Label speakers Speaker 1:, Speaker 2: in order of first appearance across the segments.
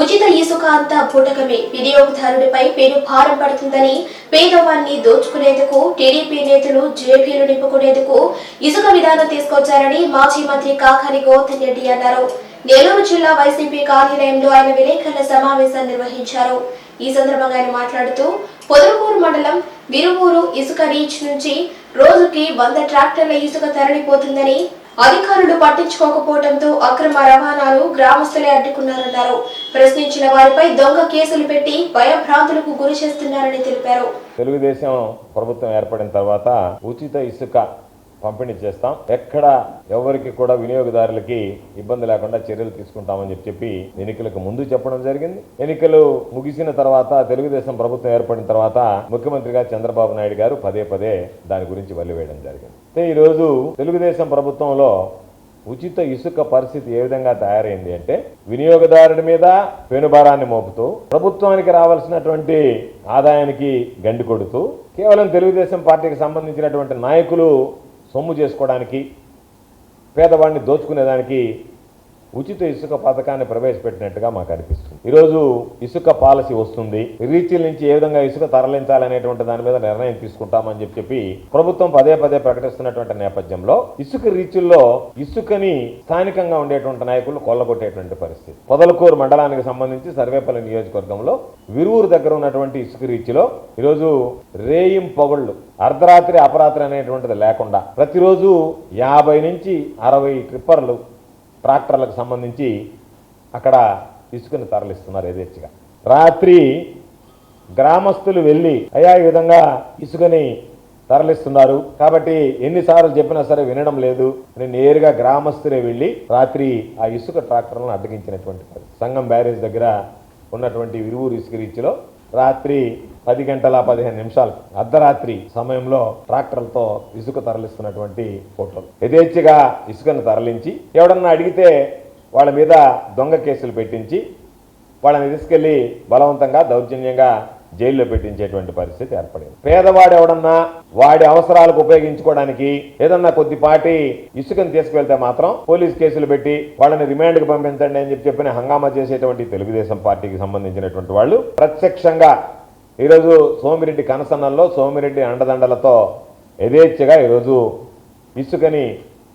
Speaker 1: ఉచిత ఇసుక అంతా పూటకమే వినియోగదారుడిపై పెను భారం పడుతుందని పేదవాన్ని దోచుకునేందుకు టీడీపీ నేతలు జేబీలు నింపుకునేందుకు ఇసుక విధానం తీసుకొచ్చారని మాజీ మంత్రి కాకాని గౌతమ్ రెడ్డి అన్నారు. నెల్లూరు జిల్లా వైసీపీ కార్యాలయంలో ఆయన విలేకరుల సమావేశం నిర్వహించారు. ఈ సందర్భంగా ఆయన మాట్లాడుతూ పొదలకూరు మండలం విరువూరు ఇసుక రీచ్ నుంచి రోజుకి వంద ట్రాక్టర్ల ఇసుక తరలిపోతుందని అధికారులు పట్టించుకోకపోవడంతో అక్రమ రవాణాలు గ్రామస్తులే అడ్డుకున్నారన్నారు. ప్రశ్నించిన వారిపై దొంగ కేసులు పెట్టి భయభ్రాంతులకు గురి చేస్తున్నారని తెలిపారు.
Speaker 2: తెలుగుదేశం ప్రభుత్వం ఏర్పడిన తర్వాత ఉచిత ఇసుక పంపిణీ చేస్తాం. ఎక్కడ ఎవరికి కూడా వినియోగదారులకి ఇబ్బంది లేకుండా చర్యలు తీసుకుంటామని చెప్పి చెప్పి ఎన్నికలకు ముందు చెప్పడం జరిగింది. ఎన్నికలు ముగిసిన తర్వాత తెలుగుదేశం ప్రభుత్వం ఏర్పడిన తర్వాత ముఖ్యమంత్రిగా చంద్రబాబు నాయుడు గారు పదే పదే దాని గురించి వల్లివేయడం జరిగింది. అయితే ఈరోజు తెలుగుదేశం ప్రభుత్వంలో ఉచిత ఇసుక పరిస్థితి ఏ విధంగా తయారైంది అంటే వినియోగదారుడి మీద పెనుభారాన్ని మోపుతూ ప్రభుత్వానికి రావాల్సినటువంటి ఆదాయానికి గండి కొడుతూ కేవలం తెలుగుదేశం పార్టీకి సంబంధించినటువంటి నాయకులు సొమ్ము చేసుకోవడానికి పేదవాడిని దోచుకునేదానికి ఉచిత ఇసుక పథకాన్ని ప్రవేశపెట్టినట్టుగా మాకు అనిపిస్తుంది. ఈరోజు ఇసుక పాలసీ వస్తుంది. రీచ్ల నుంచి ఏ విధంగా ఇసుక తరలించాలనేటువంటి దాని మీద నిర్ణయం తీసుకుంటామని చెప్పి చెప్పి ప్రభుత్వం పదే పదే ప్రకటిస్తున్నటువంటి నేపథ్యంలో ఇసుక రీచుల్లో ఇసుకని స్థానికంగా ఉండేటువంటి నాయకులు కొల్లగొట్టేటువంటి పరిస్థితి. పొదలకూరు మండలానికి సంబంధించి సర్వేపల్లి నియోజకవర్గంలో విరువురు దగ్గర ఉన్నటువంటి ఇసుక రీచ్లో ఈరోజు రేయిం పొగళ్ళు అర్ధరాత్రి అపరాత్రి అనేటువంటిది లేకుండా ప్రతిరోజు యాభై నుంచి అరవై ట్రిప్పర్లు ట్రాక్టర్లకు సంబంధించి అక్కడ ఇసుకను తరలిస్తున్నారు యథేచ్ఛగా. రాత్రి గ్రామస్తులు వెళ్ళి అయ్యా ఈ విధంగా ఇసుకని తరలిస్తున్నారు. కాబట్టి ఎన్నిసార్లు చెప్పినా సరే వినడం లేదు అని నేరుగా గ్రామస్తులే వెళ్ళి రాత్రి ఆ ఇసుక ట్రాక్టర్లను అడ్డగించినటువంటి సంఘం బ్యారేజ్ దగ్గర ఉన్నటువంటి విరువురు ఇసుక రీచ్లో రాత్రి పది గంటల పదిహేను నిమిషాలు. అర్ధరాత్రి సమయంలో ట్రాక్టర్లతో ఇసుక తరలిస్తున్నటువంటి ఫోటోలు. యథేచ్ఛగా ఇసుకను తరలించి ఎవడన్నా అడిగితే వాళ్ళ మీద దొంగ కేసులు పెట్టించి వాళ్ళని తీసుకెళ్ళి బలవంతంగా దౌర్జన్యంగా జైల్లో పెట్టించేటువంటి పరిస్థితి ఏర్పడింది. పేదవాడు ఎవడన్నా వాడి అవసరాలకు ఉపయోగించుకోవడానికి ఏదన్నా కొద్దిపాటి ఇసుకను తీసుకువెళ్తే మాత్రం పోలీస్ కేసులు పెట్టి వాళ్ళని రిమాండ్కి పంపించండి అని చెప్పి చెప్పిన హంగామా చేసేటువంటి తెలుగుదేశం పార్టీకి సంబంధించినటువంటి వాళ్ళు ప్రత్యక్షంగా ఈరోజు సోమిరెడ్డి కనసన్నంలో సోమిరెడ్డి అండదండలతో యథేచ్ఛగా ఈరోజు ఇసుకని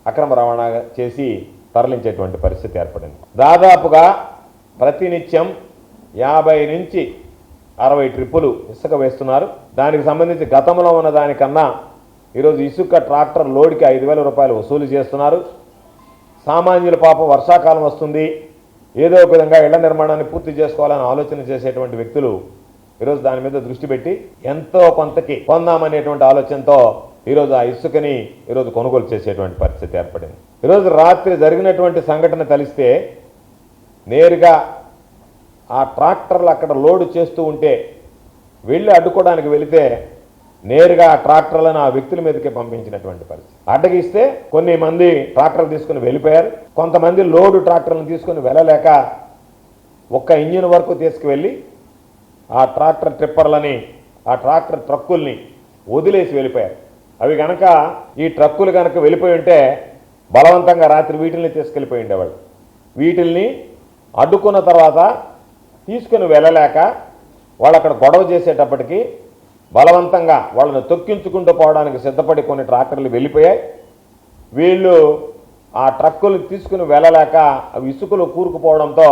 Speaker 2: అక్రమ రవాణా చేసి తరలించేటువంటి పరిస్థితి ఏర్పడింది. దాదాపుగా ప్రతినిత్యం యాభై నుంచి అరవై ట్రిప్పులు ఇసుక వేస్తున్నారు. దానికి సంబంధించి గతంలో ఉన్న దానికన్నా ఈరోజు ఇసుక ట్రాక్టర్ లోడ్కి ఐదు వేల రూపాయలు వసూలు చేస్తున్నారు. సామాన్యుల పాపం వర్షాకాలం వస్తుంది. ఏదో ఒక విధంగా ఇళ్ళ నిర్మాణాన్ని పూర్తి చేసుకోవాలని ఆలోచన చేసేటువంటి వ్యక్తులు ఈరోజు దాని మీద దృష్టి పెట్టి ఎంతో కొంతకి పొందామనేటువంటి ఆలోచనతో ఈరోజు ఆ ఇసుకని ఈరోజు కొనుగోలు చేసేటువంటి పరిస్థితి ఏర్పడింది. ఈరోజు రాత్రి జరిగినటువంటి సంఘటన తెలిస్తే నేరుగా ఆ ట్రాక్టర్లు అక్కడ లోడ్ చేస్తూ ఉంటే వెళ్ళి అడ్డుకోవడానికి వెళితే నేరుగా ఆ ట్రాక్టర్లను ఆ వ్యక్తుల మీదకే పంపించినటువంటి పరిస్థితి. అడ్డగిస్తే కొన్ని మంది ట్రాక్టర్లు తీసుకుని వెళ్ళిపోయారు. కొంతమంది లోడు ట్రాక్టర్లను తీసుకుని వెళ్ళలేక ఒక్క ఇంజిన్ వరకు తీసుకువెళ్ళి ఆ ట్రాక్టర్ ట్రిప్పర్లని ఆ ట్రాక్టర్ ట్రక్కుల్ని వదిలేసి వెళ్ళిపోయారు. అవి గనక ఈ ట్రక్కులు గనక వెళ్ళిపోయి ఉంటే బలవంతంగా రాత్రి వీటిల్ని తీసుకెళ్ళిపోయి ఉండేవాళ్ళు. వీటిల్ని అడ్డుకున్న తర్వాత తీసుకుని వెళ్ళలేక వాళ్ళు అక్కడ గొడవ చేసేటప్పటికి బలవంతంగా వాళ్ళని తొక్కించుకుంటూ పోవడానికి సిద్ధపడి కొన్ని ట్రాక్టర్లు వెళ్ళిపోయాయి. వీళ్ళు ఆ ట్రక్కులు తీసుకుని వెళ్ళలేక అవి ఇసుకలు కూరుకుపోవడంతో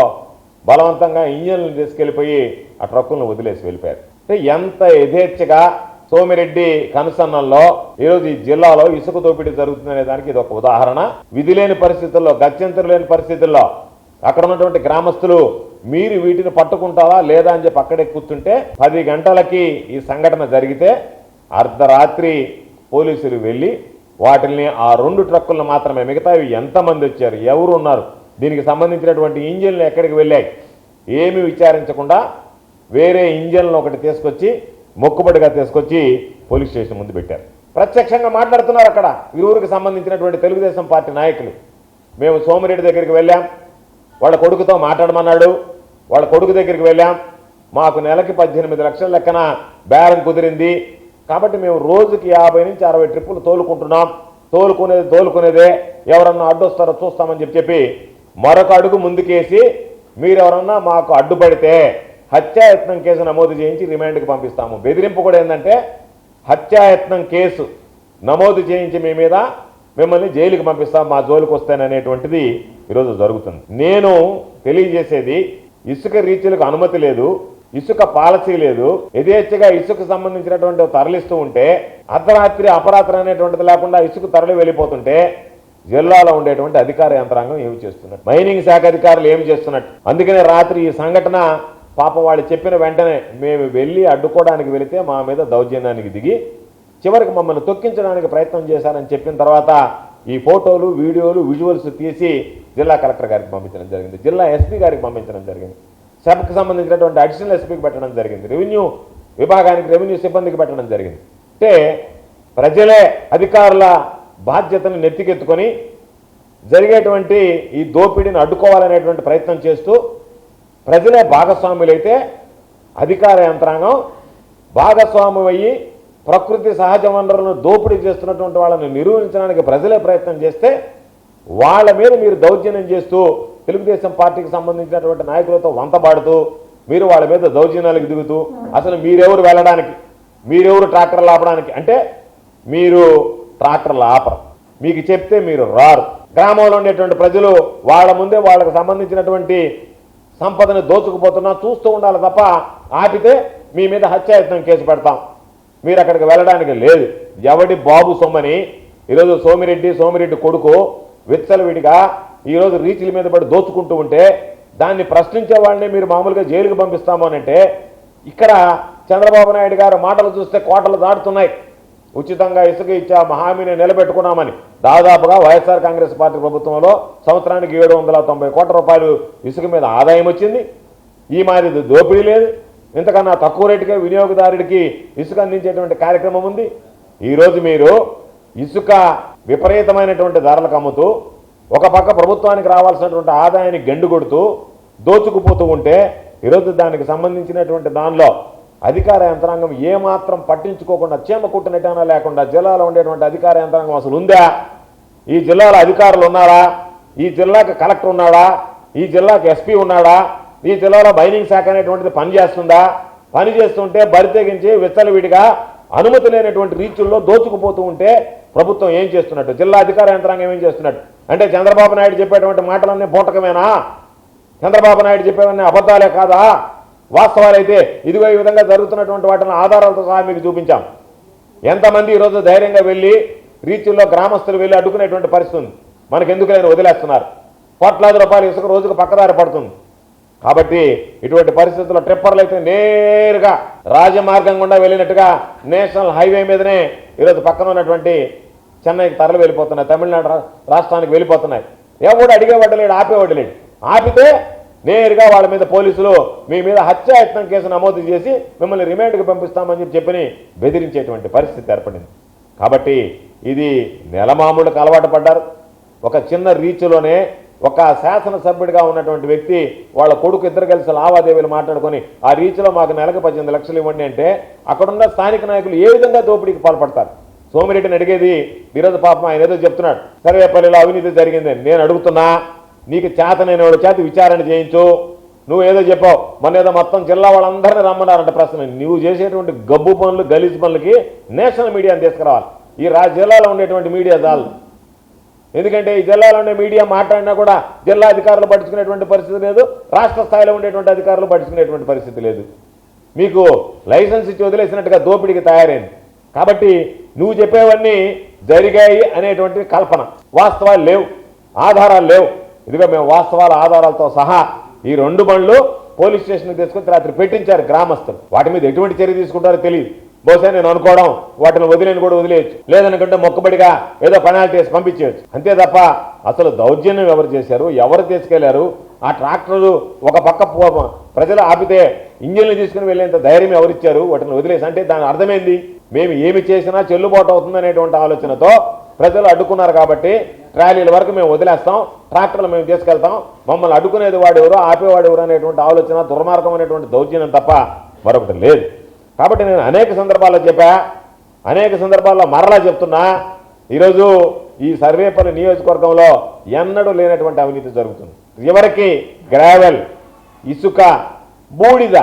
Speaker 2: బలవంతంగా ఇంజన్లు తీసుకెళ్ళిపోయి ఆ ట్రక్కులను వదిలేసి వెళ్ళిపోయారు. అంటే ఎంత యథేచ్ఛగా సోమిరెడ్డి కనుసన్నల్లో ఈరోజు ఈ జిల్లాలో ఇసుక దోపిడీ జరుగుతుందనే దానికి ఇది ఒక ఉదాహరణ. విధి లేని పరిస్థితుల్లో గత్యంతరం లేని పరిస్థితుల్లో అక్కడ ఉన్నటువంటి గ్రామస్తులు మీరు వీటిని పట్టుకుంటారా లేదా? అని చెప్పి అక్కడే కూర్చుంటే పది గంటలకి ఈ సంఘటన జరిగితే అర్ధరాత్రి పోలీసులు వెళ్ళి వాటిని ఆ రెండు ట్రక్కులను మాత్రమే మిగతావి ఎంతమంది వచ్చారు ఎవరు ఉన్నారు దీనికి సంబంధించినటువంటి ఇంజిన్లు ఎక్కడికి వెళ్ళాయి ఏమీ విచారించకుండా వేరే ఇంజన్లు ఒకటి తీసుకొచ్చి మొక్కుబడిగా తీసుకొచ్చి పోలీస్ స్టేషన్ ముందు పెట్టారు. ప్రత్యక్షంగా మాట్లాడుతున్నారు అక్కడ. ఈ ఊరికి సంబంధించినటువంటి తెలుగుదేశం పార్టీ నాయకులు. మేము సోమిరెడ్డి దగ్గరికి వెళ్ళాం. వాళ్ళ కొడుకుతో మాట్లాడమన్నాడు. వాళ్ళ కొడుకు దగ్గరికి వెళ్ళాం. మాకు నెలకి పద్దెనిమిది లక్షల లెక్కన బేరం కుదిరింది. కాబట్టి మేము రోజుకి యాభై నుంచి అరవై ట్రిప్పులు తోలుకుంటున్నాం. తోలుకునేది తోలుకునేదే. ఎవరన్నా అడ్డొస్తారో చూస్తామని చెప్పి చెప్పి మరొక అడుగు ముందుకేసి మీరెవరన్నా మాకు అడ్డుపడితే హత్యాయత్నం కేసు నమోదు చేయించి రిమాండ్కి పంపిస్తాము. బెదిరింపు కూడా ఏంటంటే హత్యాయత్నం కేసు నమోదు చేయించి మీ మీద మిమ్మల్ని జైలుకి పంపిస్తాం మా జోలికి వస్తాననేటువంటిది ఈరోజు జరుగుతుంది. నేను తెలియజేసేది ఇసుక రీచ్లకు అనుమతి లేదు ఇసుక పాలసీ లేదు యథేచ్ఛగా ఇసుక సంబంధించినటువంటి తరలిస్తూ ఉంటే అర్ధరాత్రి అపరాత్రి అనేటువంటిది లేకుండా ఇసుక తరలి వెళ్ళిపోతుంటే జిల్లాలో ఉండేటువంటి అధికార యంత్రాంగం ఏమి చేస్తున్నట్టు? మైనింగ్ శాఖ అధికారులు ఏమి చేస్తున్నట్టు? అందుకనే రాత్రి ఈ సంఘటన పాపం వాళ్ళు చెప్పిన వెంటనే మేము వెళ్ళి అడ్డుకోవడానికి వెళితే మా మీద దౌర్జన్యానికి దిగి చివరికి మమ్మల్ని తొక్కించడానికి ప్రయత్నం చేశారని చెప్పిన తర్వాత ఈ ఫోటోలు వీడియోలు విజువల్స్ తీసి జిల్లా కలెక్టర్ గారికి పంపించడం జరిగింది. జిల్లా ఎస్పీ గారికి పంపించడం జరిగింది. సభకు సంబంధించినటువంటి అడిషనల్ ఎస్పీకి పెట్టడం జరిగింది. రెవెన్యూ విభాగానికి రెవెన్యూ సిబ్బందికి పెట్టడం జరిగింది. అంటే ప్రజలే అధికారుల బాధ్యతను నెత్తికెత్తుకొని జరిగేటువంటి ఈ దోపిడీని అడ్డుకోవాలనేటువంటి ప్రయత్నం చేస్తూ ప్రజలే భాగస్వాములైతే అధికార యంత్రాంగం భాగస్వాము అయ్యి ప్రకృతి సహజ వనరులను దోపిడీ చేస్తున్నటువంటి వాళ్ళని నిరూపించడానికి ప్రజలే ప్రయత్నం చేస్తే వాళ్ళ మీద మీరు దౌర్జన్యం చేస్తూ తెలుగుదేశం పార్టీకి సంబంధించినటువంటి నాయకులతో వంతబాడుతూ మీరు వాళ్ళ మీద దౌర్జన్యాలకు దిగుతూ అసలు మీరెవరు వెళ్ళడానికి? మీరెవరు ట్రాక్టర్లు ఆపడానికి? అంటే మీరు ట్రాక్టర్లు ఆపరు. మీకు చెప్తే మీరు రారు. గ్రామంలో ఉండేటువంటి ప్రజలు వాళ్ళ ముందే వాళ్ళకు సంబంధించినటువంటి సంపదని దోచుకుపోతున్నా చూస్తూ ఉండాలి తప్ప ఆపితే మీ మీద హత్యాయత్నం కేసు పెడతాం. మీరు అక్కడికి వెళ్ళడానికి లేదు. ఎవడి బాబు సొమ్మని ఈరోజు సోమిరెడ్డి సోమిరెడ్డి కొడుకు విచ్చలవిడిగా ఈరోజు రీచ్ల మీద పడి దోచుకుంటూ ఉంటే దాన్ని ప్రశ్నించే వాళ్ళని మీరు మామూలుగా జైలుకి పంపిస్తాము అంటే ఇక్కడ చంద్రబాబు నాయుడు గారు మాటలు చూస్తే కోటలు దాటుతున్నాయి. ఉచితంగా ఇసుక ఇచ్చే హామీని నిలబెట్టుకున్నామని. దాదాపుగా వైఎస్ఆర్ కాంగ్రెస్ పార్టీ ప్రభుత్వంలో సంవత్సరానికి ఏడు వందల తొంభై కోట్ల రూపాయలు ఇసుక మీద ఆదాయం వచ్చింది. ఈ మాదిరి దోపిడీ లేదు. ఇంతకన్నా తక్కువ రేటుకే వినియోగదారుడికి ఇసుక అందించేటువంటి కార్యక్రమం ఉంది. ఈరోజు మీరు ఇసుక విపరీతమైనటువంటి ధరలకు అమ్ముతూ ఒక పక్క ప్రభుత్వానికి రావాల్సినటువంటి ఆదాయాన్ని గండు కొడుతూ దోచుకుపోతూ ఉంటే ఈరోజు దానికి సంబంధించినటువంటి దానిలో అధికార యంత్రాంగం ఏమాత్రం పట్టించుకోకుండా చీమ కుట్టినట్టైనా లేకుండా జిల్లాలో ఉండేటువంటి అధికార యంత్రాంగం అసలు ఉందా? ఈ జిల్లాలో అధికారులు ఉన్నారా? ఈ జిల్లాకి కలెక్టర్ ఉన్నాడా? ఈ జిల్లాకి ఎస్పీ ఉన్నాడా? ఈ జిల్లాలో మైనింగ్ శాఖ అనేటువంటిది పనిచేస్తుందా? పని చేస్తుంటే బరి తెగించి విచ్చలవిడిగా అనుమతి లేనటువంటి రీచుల్లో దోచుకుపోతూ ఉంటే ప్రభుత్వం ఏం చేస్తున్నట్టు? జిల్లా అధికార యంత్రాంగం ఏం చేస్తున్నట్టు? అంటే చంద్రబాబు నాయుడు చెప్పేటువంటి మాటలన్నీ బూటకమేనా? చంద్రబాబు నాయుడు చెప్పేవన్నీ అబద్ధాలే కాదా? వాస్తవాలైతే ఇదిగో ఈ విధంగా జరుగుతున్నటువంటి వాటిని ఆధారాలతో సహా మీకు చూపించాం. ఎంతమంది ఈరోజు ధైర్యంగా వెళ్ళి రీచుల్లో గ్రామస్తులు వెళ్ళి అడ్డుకునేటువంటి పరిస్థితి ఉంది. మనకెందుకు లేని వదిలేస్తున్నారు? కోట్లాది రూపాయలు ఇసుక రోజుకు పక్కదారి పడుతుంది. కాబట్టి ఇటువంటి పరిస్థితుల్లో ట్రిప్పర్లు అయితే నేరుగా రాజమార్గం గుండా వెళ్ళినట్టుగా నేషనల్ హైవే మీదనే ఈరోజు పక్కన ఉన్నటువంటి చెన్నైకి తరలి వెళ్ళిపోతున్నాయి తమిళనాడు రా- రాష్ట్రానికి వెళ్ళిపోతున్నాయి. ఎవడు అడిగేవాడలేడు ఆపేవాడలేడు ఆపితే నేరుగా వాళ్ళ మీద పోలీసులు మీ మీద హత్యాయత్నం కేసు నమోదు చేసి మిమ్మల్ని రిమాండ్కి పంపిస్తామని చెప్పి చెప్పని బెదిరించేటువంటి పరిస్థితి ఏర్పడింది. కాబట్టి ఇది నెలమామూలకు అలవాటు పడ్డారు. ఒక చిన్న రీచ్లోనే ఒక శాసనసభ్యుడిగా ఉన్నటువంటి వ్యక్తి వాళ్ళ కొడుకు ఇద్దరు కలిసి లావాదేవీలు మాట్లాడుకొని ఆ రీచ్లో మాకు నెలకు పద్దెనిమిది లక్షలు ఇవ్వండి అంటే అక్కడున్న స్థానిక నాయకులు ఏ విధంగా దోపిడీకి పాల్పడతారు? సోమిరెడ్డిని అడిగేది ఈరోజు పాపం ఆయన ఏదో చెప్తున్నాడు సర్వేపల్లిలో అవినీతి జరిగిందని నేను అడుగుతున్నా నీకు చేతనైన వాడు చేతి విచారణ చేయించు నువ్వు ఏదో చెప్పావు మన ఏదో మొత్తం జిల్లా వాళ్ళందరినీ రమ్మన్నారంట ప్రశ్న నువ్వు చేసేటువంటి గబ్బు పనులు గలీజ్ పనులకి నేషనల్ మీడియాని తీసుకురావాలి. ఈ రా జిల్లాలో ఉండేటువంటి మీడియా చాలు. ఎందుకంటే ఈ జిల్లాలో ఉండే మీడియా మాట్లాడినా కూడా జిల్లా అధికారులు పట్టించుకునేటువంటి పరిస్థితి లేదు రాష్ట్ర స్థాయిలో ఉండేటువంటి అధికారులు పట్టించుకునేటువంటి పరిస్థితి లేదు. మీకు లైసెన్స్ ఇచ్చి వదిలేసినట్టుగా దోపిడీకి తయారైంది. కాబట్టి నువ్వు చెప్పేవన్నీ జరిగాయి అనేటువంటి కల్పన. వాస్తవాలు లేవు ఆధారాలు లేవు. ఇదిగో మేము వాస్తవాల ఆధారాలతో సహా ఈ రెండు బండ్లు పోలీస్ స్టేషన్కి తీసుకొని రాత్రి పెట్టించారు గ్రామస్తులు. వాటి మీద ఎటువంటి చర్య తీసుకుంటారో తెలియదు. బహుశా నేను అనుకోవడం వాటిని వదిలేని కూడా వదిలేయచ్చు. లేదనుకుంటే మొక్కబడిగా ఏదో పెనాల్టీస్ పంపించేయచ్చు. అంతే తప్ప అసలు దౌర్జన్యం ఎవరు చేశారు ఎవరు తీసుకెళ్ళారు? ఆ ట్రాక్టర్లు ఒక పక్క ప్రజలు ఆపితే ఇంజన్లు తీసుకుని వెళ్ళేంత ధైర్యం ఎవరిచ్చారు వాటిని వదిలేసి అంటే దాని అర్థమైంది? మేము ఏమి చేసినా చెల్లుబాటు అవుతుందనేటువంటి ఆలోచనతో ప్రజలు అడ్డుకున్నారు కాబట్టి ట్రాలీల వరకు మేము వదిలేస్తాం ట్రాక్టర్లు మేము తీసుకెళ్తాం. మమ్మల్ని అడ్డుకునేది వాడెవరు ఆపేవాడెవరు అనేటువంటి ఆలోచన దుర్మార్గం అనేటువంటి దౌర్జన్యం తప్ప మరొకటి లేదు. కాబట్టి నేను అనేక సందర్భాల్లో చెప్పా అనేక సందర్భాల్లో మరలా చెప్తున్నా ఈరోజు ఈ సర్వేపల్లి నియోజకవర్గంలో ఎన్నడూ లేనటువంటి అవినీతి జరుగుతుంది. ఎవరికి? గ్రావెల్ ఇసుక బూడిద.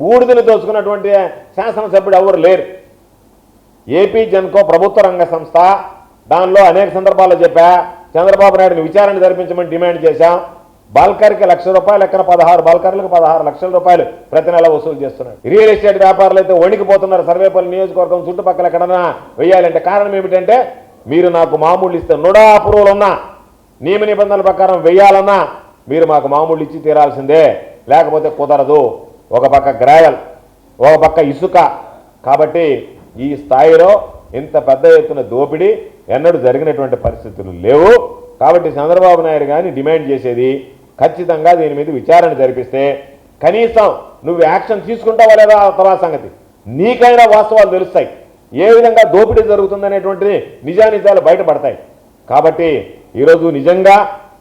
Speaker 2: బూడిదని దోచుకున్నటువంటి శాసనసభ్యుడు ఎవరు లేరు. ఏపీ జన్కో ప్రభుత్వ రంగ సంస్థ దానిలో అనేక సందర్భాల్లో చెప్పా చంద్రబాబు నాయుడుని విచారణ జరిపించమని డిమాండ్ చేశాం. బాల్కర్కి లక్ష రూపాయలు ఎక్కడ పదహారు? బాల్కర్లకు పదహారు లక్షల రూపాయలు ప్రతి నెల వసూలు చేస్తున్నారు. రియల్ ఎస్టేట్ వ్యాపారులు అయితే వణికిపోతున్నారు. సర్వేపల్లి నియోజకవర్గం చుట్టుపక్కల ఎక్కడన్నా వేయాలంటే కారణం ఏమిటంటే మీరు నాకు మామూలు ఇస్తే నుడా అప్రూవల్ ఉన్నా నియమ నిబంధనల ప్రకారం వేయాలన్నా మీరు మాకు మామూలు ఇచ్చి తీరాల్సిందే. లేకపోతే కుదరదు. ఒక పక్క గ్రావెల్ ఒక పక్క ఇసుక. కాబట్టి ఈ స్థాయిలో ఇంత పెద్ద ఎత్తున దోపిడీ ఎన్నడూ జరిగినటువంటి పరిస్థితులు లేవు. కాబట్టి చంద్రబాబు నాయుడు కానీ డిమాండ్ చేసేది ఖచ్చితంగా దీని మీద విచారణ జరిపిస్తే కనీసం నువ్వు యాక్షన్ తీసుకుంటావా లేదా తర్వాత సంగతి? నీకైనా వాస్తవాలు తెలుస్తాయి. ఏ విధంగా దోపిడీ జరుగుతుందనేటువంటిది నిజానిజాలు బయటపడతాయి. కాబట్టి ఈరోజు నిజంగా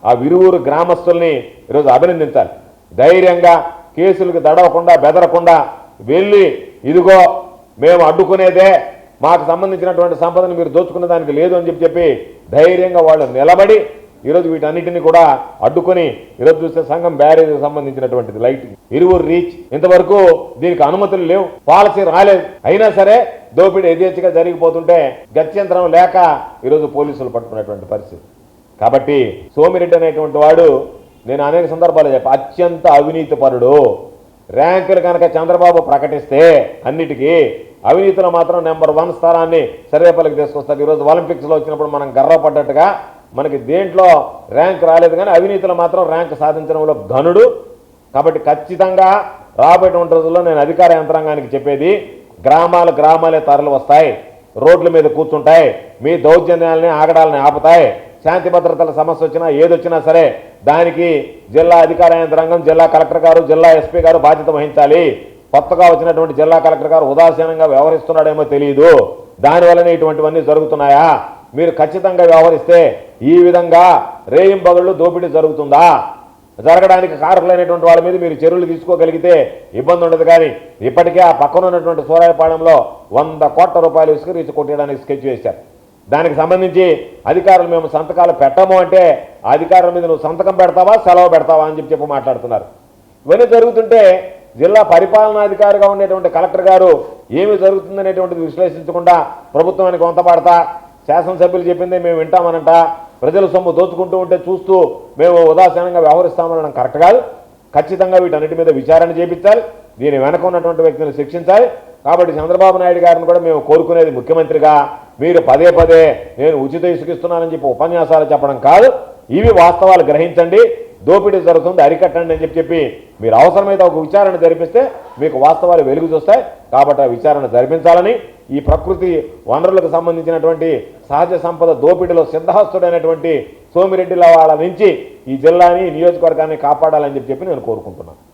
Speaker 2: ఆ విరువురు గ్రామస్తుల్ని ఈరోజు అభినందించాలి. ధైర్యంగా కేసులకు దడవకుండా బెదరకుండా వెళ్ళి ఇదిగో మేము అడ్డుకునేదే మాకు సంబంధించినటువంటి సంపదను మీరు దోచుకున్న దానికి లేదు అని చెప్పి చెప్పి ధైర్యంగా వాళ్ళు నిలబడి ఈరోజు వీటన్నిటిని కూడా అడ్డుకొని ఈరోజు చూస్తే సంఘం బ్యారేజ్ సంబంధించినటువంటిది లైట్. ఇరువురు రీచ్. ఇంతవరకు దీనికి అనుమతులు లేవు పాలసీ రాలేదు. అయినా సరే దోపిడీ యథేచ్ఛగా జరిగిపోతుంటే గత్యంతరం లేక ఈరోజు పోలీసులు పట్టుకున్నటువంటి పరిస్థితి. కాబట్టి సోమిరెడ్డి అనేటువంటి వాడు నేను అనేక సందర్భాలు చెప్పా అత్యంత అవినీతిపరుడు. ర్యాంకులు కనుక చంద్రబాబు ప్రకటిస్తే అన్నిటికీ అవినీతిలో మాత్రం నెంబర్ వన్ స్థానాన్ని సర్వేపల్లికి తీసుకొస్తారు. ఈరోజు ఒలింపిక్స్లో వచ్చినప్పుడు మనం గర్వపడ్డట్టుగా మనకి దేంట్లో ర్యాంక్ రాలేదు కానీ అవినీతిలో మాత్రం ర్యాంక్ సాధించడంలో ఘనుడు కాబట్టి ఖచ్చితంగా రాబోయేటువంటి రోజుల్లో నేను అధికార యంత్రాంగానికి చెప్పేది గ్రామాలు గ్రామాలే తరలి వస్తాయి రోడ్ల మీద కూర్చుంటాయి మీ దౌర్జన్యాలని ఆగడాలని ఆపుతాయి శాంతి భద్రతల సమస్య వచ్చినా ఏదొచ్చినా సరే దానికి జిల్లా అధికార యంత్రాంగం జిల్లా కలెక్టర్ గారు జిల్లా ఎస్పీ గారు బాధ్యత వహించాలి. కొత్తగా వచ్చినటువంటి జిల్లా కలెక్టర్ గారు ఉదాసీనంగా వ్యవహరిస్తున్నాడేమో తెలియదు దానివల్లనే ఇటువంటివన్నీ జరుగుతున్నాయా? మీరు ఖచ్చితంగా వ్యవహరిస్తే ఈ విధంగా రేయింబగళ్ళు దోపిడీ జరుగుతుందా? జరగడానికి కారకులైనటువంటి వాళ్ళ మీద మీరు చర్యలు తీసుకోగలిగితే ఇబ్బంది ఉండదు కానీ ఇప్పటికే ఆ పక్కన ఉన్నటువంటి సూరాయపాలెంలో వంద కోట్ల రూపాయలు ఇసుక రీచి కొట్టడానికి స్కెచ్ వేశారు. దానికి సంబంధించి అధికారులు మేము సంతకాలు పెట్టము అంటే అధికారుల మీద నువ్వు సంతకం పెడతావా సెలవు పెడతావా అని చెప్పి చెప్పి మాట్లాడుతున్నారు. ఇవన్నీ జరుగుతుంటే జిల్లా పరిపాలనాధికారిగా ఉండేటువంటి కలెక్టర్ గారు ఏమి జరుగుతుందనేటువంటిది విశ్లేషించకుండా ప్రభుత్వానికి వంత పడతా శాసనసభ్యులు చెప్పింది మేము వింటామనంట. ప్రజల సొమ్ము దోచుకుంటూ ఉంటే చూస్తూ మేము ఉదాసీనంగా వ్యవహరిస్తామనడం కరెక్ట్ కాదు. ఖచ్చితంగా వీటన్నిటి మీద విచారణ చేపించాలి. దీని వెనక ఉన్నటువంటి వ్యక్తిని శిక్షించాలి. కాబట్టి చంద్రబాబు నాయుడు గారిని కూడా మేము కోరుకునేది ముఖ్యమంత్రిగా మీరు పదే పదే నేను ఉచిత ఇసుకిస్తున్నానని చెప్పి ఉపన్యాసాలు చెప్పడం కాదు. ఇవి వాస్తవాలు గ్రహించండి. దోపిడీ జరుగుతుంది అరికట్టండి అని చెప్పి చెప్పి మీరు అవసరమైతే ఒక విచారణ జరిపిస్తే మీకు వాస్తవాలు వెలుగు చూస్తాయి. కాబట్టి ఆ విచారణ జరిపించాలని ఈ ప్రకృతి వనరులకు సంబంధించినటువంటి సహజ సంపద దోపిడీలో సిద్ధహస్తుడైనటువంటి సోమిరెడ్డిల వాళ్ళ నుంచి ఈ జిల్లాని నియోజకవర్గాన్ని కాపాడాలని చెప్పి చెప్పి నేను కోరుకుంటున్నాను.